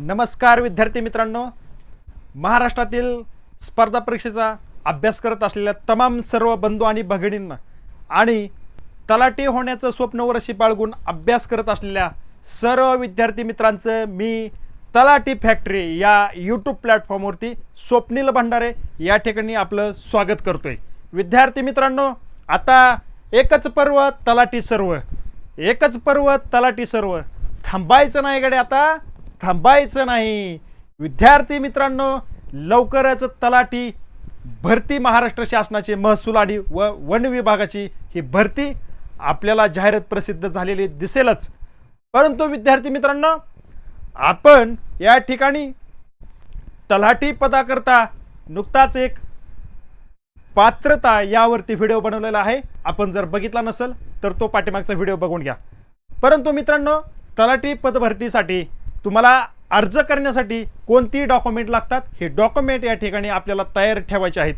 नमस्कार विद्यार्थी मित्रांनो. महाराष्ट्रातील स्पर्धा परीक्षेचा अभ्यास करत असलेल्या तमाम सर्व बंधू आणि भगिनींना आणि तलाठी होण्याचं स्वप्न वर्षी बाळगून अभ्यास करत असलेल्या सर्व विद्यार्थी मित्रांचं मी तलाठी फॅक्टरी या यूट्यूब प्लॅटफॉर्मवरती स्वप्नील भंडारे या ठिकाणी आपलं स्वागत करतोय. विद्यार्थी मित्रांनो आता एकच पर्व तलाठी सर्व. एकच पर्व तलाठी सर्व. थांबायचं नाही गडे आता. थांबायचं नाही. विद्यार्थी मित्रांनो लवकरच तलाठी भरती महाराष्ट्र शासनाचे महसूल आणि व वन विभागाची ही भरती आपल्याला जाहिरात प्रसिद्ध झालेली दिसेलच. परंतु विद्यार्थी मित्रांनो आपण या ठिकाणी तलाठी पदाकरता नुकताच एक पात्रता यावरती व्हिडिओ बनवलेला आहे. आपण जर बघितला नसेल तर तो पाठीमागचा व्हिडिओ बघून घ्या. परंतु मित्रांनो तलाठी पदभरतीसाठी तुम्हाला अर्ज करण्यासाठी कोणती डॉक्युमेंट लागतात हे डॉक्युमेंट या ठिकाणी आपल्याला तयार ठेवायचे आहेत.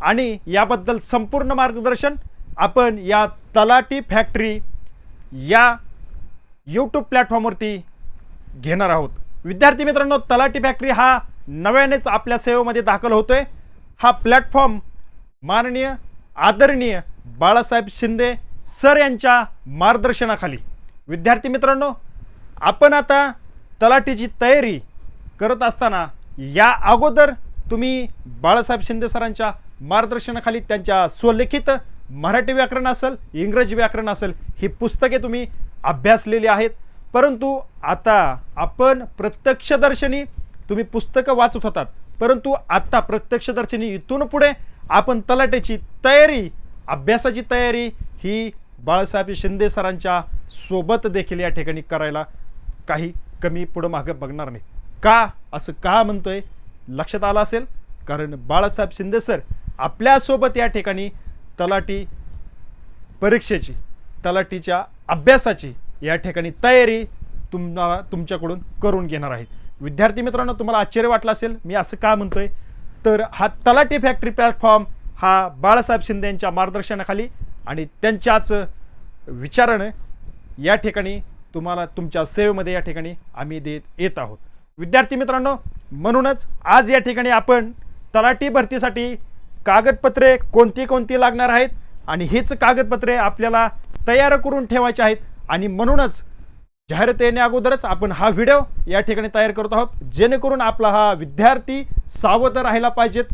आणि याबद्दल संपूर्ण मार्गदर्शन आपण या तलाटी फॅक्टरी या यूट्यूब प्लॅटफॉर्मवरती घेणार आहोत. विद्यार्थी मित्रांनो तलाटी फॅक्टरी हा नव्यानेच आपल्या सेवेमध्ये दाखल होतोय. हा प्लॅटफॉर्म माननीय आदरणीय बाळासाहेब शिंदे सर यांच्या मार्गदर्शनाखाली. विद्यार्थी मित्रांनो आपण आता तलाठीची तयारी करत असताना या अगोदर तुम्ही बाळासाहेब शिंदे सरांच्या मार्गदर्शनाखाली त्यांच्या स्वलिखित मराठी व्याकरण असेल इंग्रजी व्याकरण असेल ही पुस्तके तुम्ही अभ्यासलेली आहेत. परंतु आता आपण प्रत्यक्षदर्शनी तुम्ही पुस्तकं वाचत होतात. परंतु आत्ता प्रत्यक्षदर्शनी इथून पुढे आपण तलाट्याची तयारी अभ्यासाची तयारी ही बाळासाहेब शिंदे सरांच्या सोबत देखील या ठिकाणी करायला काही कमी पुढं मागं बघणार नाहीत. का? असं का म्हणतोय? लक्षात आलं असेल? कारण बाळासाहेब शिंदे सर आपल्यासोबत या ठिकाणी तलाठी परीक्षेची तलाठीच्या अभ्यासाची या ठिकाणी तयारी तुम्हाला तुमच्याकडून करून घेणार आहेत. विद्यार्थी मित्रांनो तुम्हाला आश्चर्य वाटलं असेल? मी असं का म्हणतोय? तर हा तलाठी फॅक्टरी प्लॅटफॉर्म हा बाळासाहेब शिंदे यांच्या मार्गदर्शनाखाली आणि त्यांच्याच विचारानं या ठिकाणी तुम्हाला तुमच्या सेवेमध्ये या ठिकाणी आम्ही देत येत आहोत. विद्यार्थी मित्रांनो म्हणूनच आज या ठिकाणी आपण तलाठी भरतीसाठी कागदपत्रे कोणती कोणती लागणार आहेत आणि हीच कागदपत्रे आपल्याला तयार करून ठेवायची आहेत आणि म्हणूनच जाहिरात येण्या अगोदरच आपण हा व्हिडिओ या ठिकाणी तयार करत आहोत जेणेकरून आपला हा विद्यार्थी सावध राहायला पाहिजेत.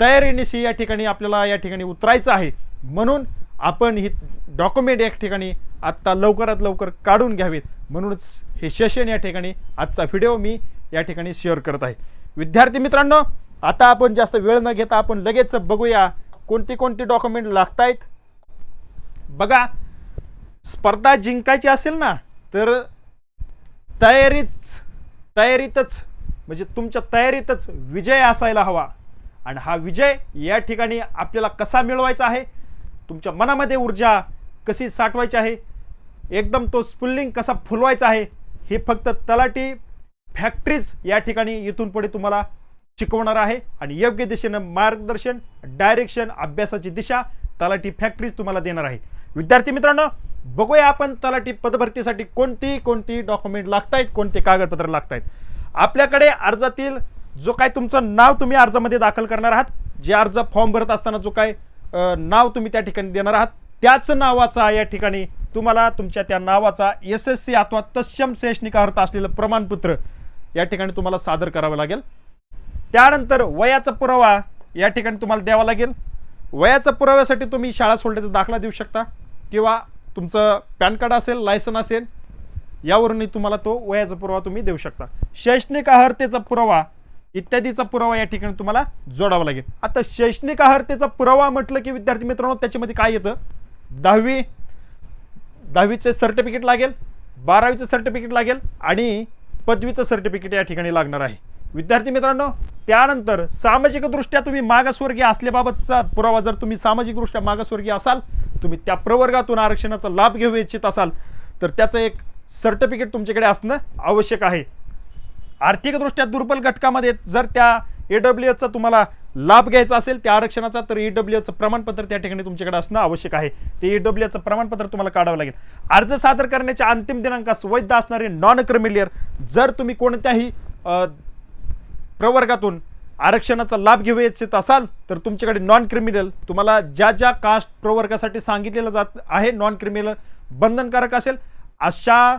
तयारीनिशी या ठिकाणी आपल्याला या ठिकाणी उतरायचं आहे. म्हणून आपण ही डॉक्युमेंट या ठिकाणी आत्ता लवकरात लवकर काढून घ्यावेत. म्हणूनच हे सेशन या ठिकाणी आजचा व्हिडिओ मी या ठिकाणी शेअर करत आहे. विद्यार्थी मित्रांनो आता आपण जास्त वेळ न घेता आपण लगेच बघूया कोणती कोणती डॉक्युमेंट लागत आहेत बघा स्पर्धा जिंकायची असेल ना तर तयारीच तयारीतच म्हणजे तुमच्या तयारीतच विजय असायला हवा. आणि हा विजय या ठिकाणी आपल्याला कसा मिळवायचा आहे? तुमच्या मनामध्ये ऊर्जा कशी साठवायची आहे? एकदम तो स्पुल्लिंग कसा फुलवायचा आहे हे फक्त तलाठी फॅक्टरीज या ठिकाणी इथून पुढे तुम्हाला शिकवणार आहे. आणि योग्य दिशेनं मार्गदर्शन डायरेक्शन अभ्यासाची दिशा तलाठी फॅक्टरीज तुम्हाला देणार आहे. विद्यार्थी मित्रांनो बघूया आपण तलाठी पदभरतीसाठी कोणती कोणती डॉक्युमेंट लागत आहेत कोणते कागदपत्र लागत आहेत आपल्याकडे अर्जातील जो काय तुमचं नाव तुम्ही अर्जामध्ये दाखल करणार आहात जे अर्ज फॉर्म भरत असताना जो काय नाव तुम्ही त्या ठिकाणी देणार आहात त्याच नावाचा या ठिकाणी तुम्हाला तुमच्या त्या नावाचा एस एस सी अथवा तत्सम शैक्षणिक अर्थ असलेलं प्रमाणपत्र या ठिकाणी तुम्हाला सादर करावं लागेल. त्यानंतर वयाचा पुरावा या ठिकाणी तुम्हाला द्यावा लागेल. वयाचा पुराव्यासाठी तुम्ही शाळा सोडल्याचा दाखला देऊ शकता किंवा तुमचं पॅन कार्ड असेल लायसन असेल यावरूनही तुम्हाला तो वयाचा पुरावा तुम्ही देऊ शकता. शैक्षणिक अहर्तेचा पुरावा इत्यादीचा पुरावा या ठिकाणी तुम्हाला जोडावा लागेल. आता शैक्षणिक अहर्तेचा पुरावा म्हटलं की विद्यार्थी मित्रांनो त्याच्यामध्ये काय येतं? दहावी दहावीचे सर्टिफिकेट लागेल बारावीचं सर्टिफिकेट लागेल आणि पदवीचं सर्टिफिकेट या ठिकाणी लागणार आहे. विद्यार्थी मित्रांनो त्यानंतर सामाजिकदृष्ट्या तुम्ही मागासवर्गीय असल्याबाबतचा पुरावा जर तुम्ही सामाजिकदृष्ट्या मागासवर्गीय असाल तुम्ही त्या प्रवर्गातून आरक्षणाचा लाभ घेऊ इच्छित असाल तर त्याचं एक सर्टिफिकेट तुमच्याकडे असणं आवश्यक आहे. आर्थिकदृष्ट्या दुर्बल घटकामध्ये जर त्या ए डब्ल्यू एचचा तुम्हाला लाभ घ्यायचा असेल त्या आरक्षणाचा तर ई प्रमाणपत्र त्या ठिकाणी तुमच्याकडे असणं आवश्यक आहे. ते ई प्रमाणपत्र तुम्हाला काढावं लागेल. अर्ज सादर करण्याच्या अंतिम दिनांकास वैध असणारे नॉन क्रिमिलियर जर तुम्ही कोणत्याही प्रवर्गातून आरक्षणाचा लाभ घेऊ इच्छित असाल तर तुमच्याकडे नॉन क्रिमिनल तुम्हाला ज्या ज्या कास्ट प्रवर्गासाठी सांगितलेलं जात आहे नॉन क्रिमिनल बंधनकारक असेल अशा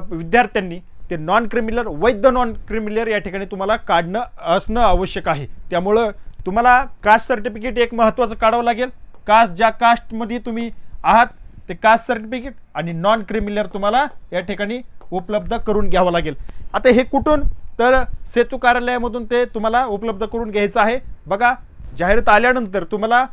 विद्यार्थ्यांनी ते नॉन क्रिमिनल वैध नॉन क्रिमिनल या ठिकाणी तुम्हाला काढणं असणं आवश्यक आहे. त्यामुळं तुम्हाला कास्ट सर्टिफिकेट एक महत्त्वाचं काढावं लागेल. कास्ट ज्या कास्टमध्ये तुम्ही आहात ते कास्ट सर्टिफिकेट आणि नॉन क्रिमिनल तुम्हाला या ठिकाणी उपलब्ध करून घ्यावं लागेल. आता हे कुठून? तर सेतू कार्यालयामधून ते तुम्हाला उपलब्ध करून घ्यायचं आहे. बघा जाहिरात आल्यानंतर तुम्हाला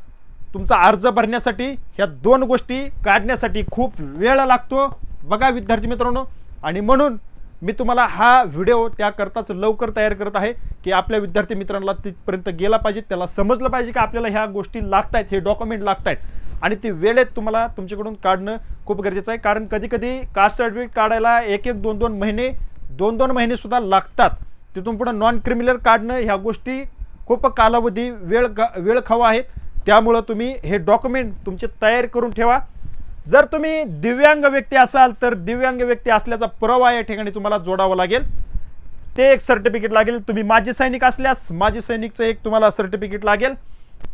तुमचा अर्ज भरण्यासाठी ह्या दोन गोष्टी काढण्यासाठी खूप वेळ लागतो. बघा विद्यार्थी मित्रांनो. आणि म्हणून मी तुम्हाला हा व्हिडिओ त्याकरताच लवकर तयार करत आहे की आपल्या विद्यार्थी मित्रांना तिथपर्यंत गेला पाहिजे त्याला समजलं पाहिजे की आपल्याला ह्या गोष्टी लागत आहेत हे डॉक्युमेंट लागत आहेत आणि ते वेळेत तुम्हाला तुमच्याकडून काढणं खूप गरजेचं आहे. कारण कधी कधी कास्ट सर्टिफिकेट काढायला एक एक दोन दोन महिने दोन दोन महिनेसुद्धा लागतात. तिथून पुढे नॉन क्रिमिनल काढणं ह्या गोष्टी खूप कालावधी वेळ वेळ खावा आहेत. त्यामुळं तुम्ही हे डॉक्युमेंट तुमचे तयार करून ठेवा. जर तुम्ही दिव्यांग व्यक्ती असाल तर दिव्यांग व्यक्ती असल्याचा पुरावा या ठिकाणी तुम्हाला जोडावा लागेल. ते एक सर्टिफिकेट लागेल. तुम्ही माजी सैनिक असल्यास माजी सैनिकचं एक तुम्हाला सर्टिफिकेट लागेल.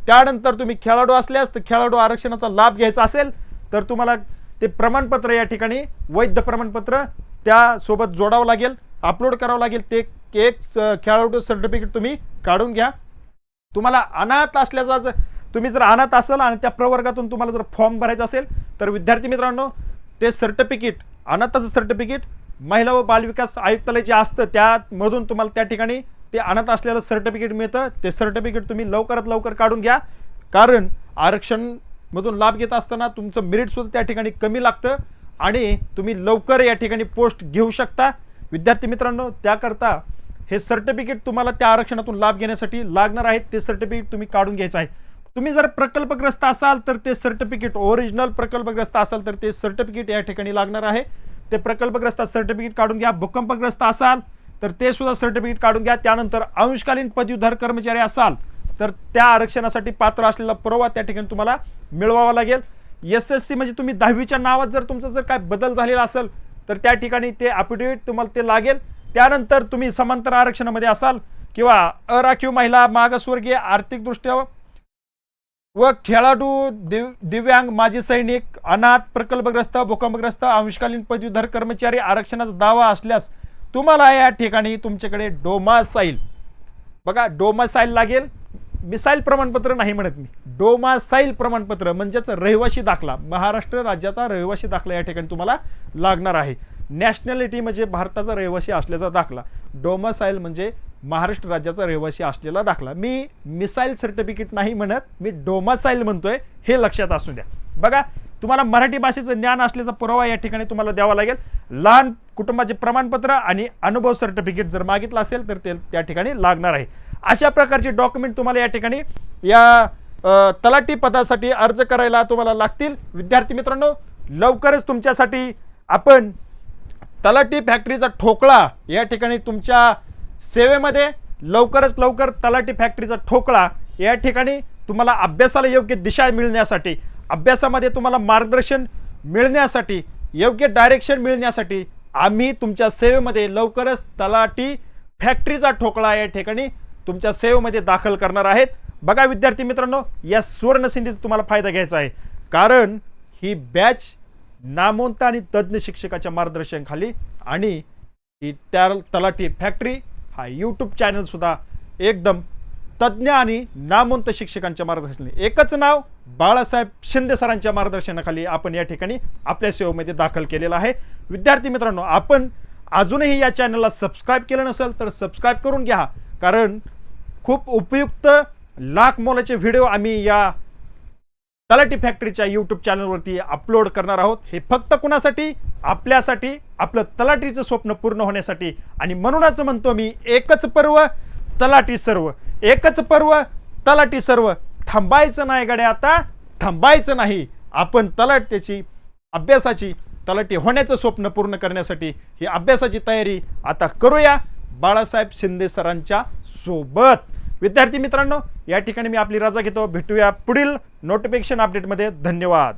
त्यानंतर तुम्ही खेळाडू असल्यास तर खेळाडू आरक्षणाचा लाभ घ्यायचा असेल तर तुम्हाला ते प्रमाणपत्र या ठिकाणी वैध प्रमाणपत्र त्यासोबत जोडावं लागेल. अपलोड करावं लागेल. ते एक खेळाडू सर्टिफिकेट तुम्ही काढून घ्या. तुम्हाला अनाथ असल्याचा तुम्ही जर अनाथ असाल आणि त्या प्रवर्गातून तुम्हाला जर फॉर्म भरायचा असेल तर विद्यार्थी मित्रांनो ते सर्टिफिकेट अनाथाचं सर्टिफिकेट महिला व बालविकास आयुक्तालय जे असतं त्यामधून तुम्हाला त्या ठिकाणी ते अनाथ असलेलं सर्टिफिकेट मिळतं. ते सर्टिफिकेट तुम्ही लवकरात लवकर काढून घ्या. कारण आरक्षणमधून लाभ घेत असताना तुमचं मेरिटसुद्धा त्या ठिकाणी कमी लागतं आणि तुम्ही लवकर या ठिकाणी पोस्ट घेऊ शकता. विद्यार्थी मित्रांनो त्याकरता हे सर्टिफिकेट तुम्हाला त्या आरक्षणातून लाभ घेण्यासाठी लागणार आहे. ते सर्टिफिकेट तुम्ही काढून घ्यायचं आहे. तुम्ही जर प्रकल्पग्रस्त असाल तर ते सर्टिफिकेट ओरिजिनल प्रकल्पग्रस्त असाल तर ते सर्टिफिकेट या ठिकाणी लागणार आहे. ते प्रकल्पग्रस्त सर्टिफिकेट काढून घ्या. भूकंपग्रस्त असाल तर ते सुद्धा सर्टिफिकेट काढून घ्या. त्यानंतर अंशकालीन पदवीधर कर्मचारी असाल तर त्या आरक्षणासाठी पात्र असलेला पुरावा त्या ठिकाणी तुम्हाला मिळवावा लागेल. एस एस सी म्हणजे तुम्ही दहावीच्या नावात जर तुमचा जर काय बदल झालेला असेल तर त्या ठिकाणी ते अफिडेविट तुम्हाला ते लागेल. त्यानंतर तुम्ही समांतर आरक्षणामध्ये असाल किंवा अराखीव महिला मागासवर्गीय आर्थिकदृष्ट्या व खेळाडू दिव दिव्यांग माजी सैनिक अनाथ प्रकल्पग्रस्त भूकंपग्रस्त अंशकालीन पदवीधर कर्मचारी आरक्षणाचा दावा असल्यास तुम्हाला या ठिकाणी तुमच्याकडे डोमासाईल. बघा डोमासाईल लागेल. मिसाईल प्रमाणपत्र नाही म्हणत मी. डोमासाईल प्रमाणपत्र म्हणजेच रहिवासी दाखला. महाराष्ट्र राज्याचा रहिवासी दाखला या ठिकाणी तुम्हाला लागणार आहे. नॅशनॅलिटी म्हणजे भारताचा रहिवासी असल्याचा दाखला. डोमासाईल म्हणजे महाराष्ट्र राज्याचा रहिवासी असलेला दाखला. मी मिसाईल सर्टिफिकेट नाही म्हणत मी डोमासाईल म्हणतोय हे लक्षात असू द्या. बघा तुम्हाला मराठी भाषेचं ज्ञान असल्याचा पुरावा या ठिकाणी तुम्हाला द्यावा लागेल. लहान कुटुंबाचे प्रमाणपत्र आणि अनुभव सर्टिफिकेट जर मागितलं असेल तर ते त्या ठिकाणी लागणार आहे. अशा प्रकारचे डॉक्युमेंट तुम्हाला या ठिकाणी या अ, तलाठी पदासाठी अर्ज करायला तुम्हाला लागतील. विद्यार्थी मित्रांनो लवकरच तुमच्यासाठी आपण तलाठी फॅक्टरीचा ठोकळा या ठिकाणी तुमच्या सेवेमध्ये लवकरच लवकर तलाठी फॅक्टरीचा ठोकळा. या ठिकाणी तुम्हाला अभ्यासाला योग्य दिशा मिळण्यासाठी अभ्यासामध्ये तुम्हाला मार्गदर्शन मिळण्यासाठी योग्य डायरेक्शन मिळण्यासाठी आम्ही तुमच्या सेवेमध्ये लवकरच तलाठी फॅक्टरीचा ठोकळा या ठिकाणी तुमच्या सेवेमध्ये दाखल करणार आहेत. बघा विद्यार्थी मित्रांनो या सुवर्णसिंधीचा तुम्हाला फायदा घ्यायचा आहे. कारण ही बॅच नामवंत आणि तज्ज्ञ शिक्षकाच्या मार्गदर्शनाखाली आणि ही त्या तलाठी फॅक्टरी हा यूट्यूब चॅनलसुद्धा एकदम तज्ज्ञ आणि नामवंत शिक्षकांच्या मार्गदर्शनाने एकच नाव बाळासाहेब शिंदे सरांच्या मार्गदर्शनाखाली आपण या ठिकाणी आपल्या सेवेमध्ये दाखल केलेलं आहे. विद्यार्थी मित्रांनो आपण अजूनही या चॅनलला सबस्क्राईब केलं नसेल तर सबस्क्राईब करून घ्या कारण खूप उपयुक्त लाख मोलाचे व्हिडिओ आम्ही या तलाठी फॅक्टरीच्या यूट्यूब चॅनलवरती अपलोड करणार आहोत. हे फक्त कुणासाठी? आपल्यासाठी. आपलं तलाठीचं स्वप्न पूर्ण होण्यासाठी. आणि म्हणूनच म्हणतो मी एकच पर्व तलाठी सर्व. एकच पर्व तलाठी सर्व. थांबायचं नाही गड्या आता. थांबायचं नाही. आपण तलाट्याची अभ्यासाची तलाठी होण्याचं स्वप्न पूर्ण करण्यासाठी ही अभ्यासाची तयारी आता करूया. बाळासाहेब शिंदे सरांच्या सोबत. विद्यार्थी मित्रांनो या ठिकाणी मी आपली रजा घेतो. भेटूया पुढील नोटिफिकेशन अपडेटमध्ये धन्यवाद.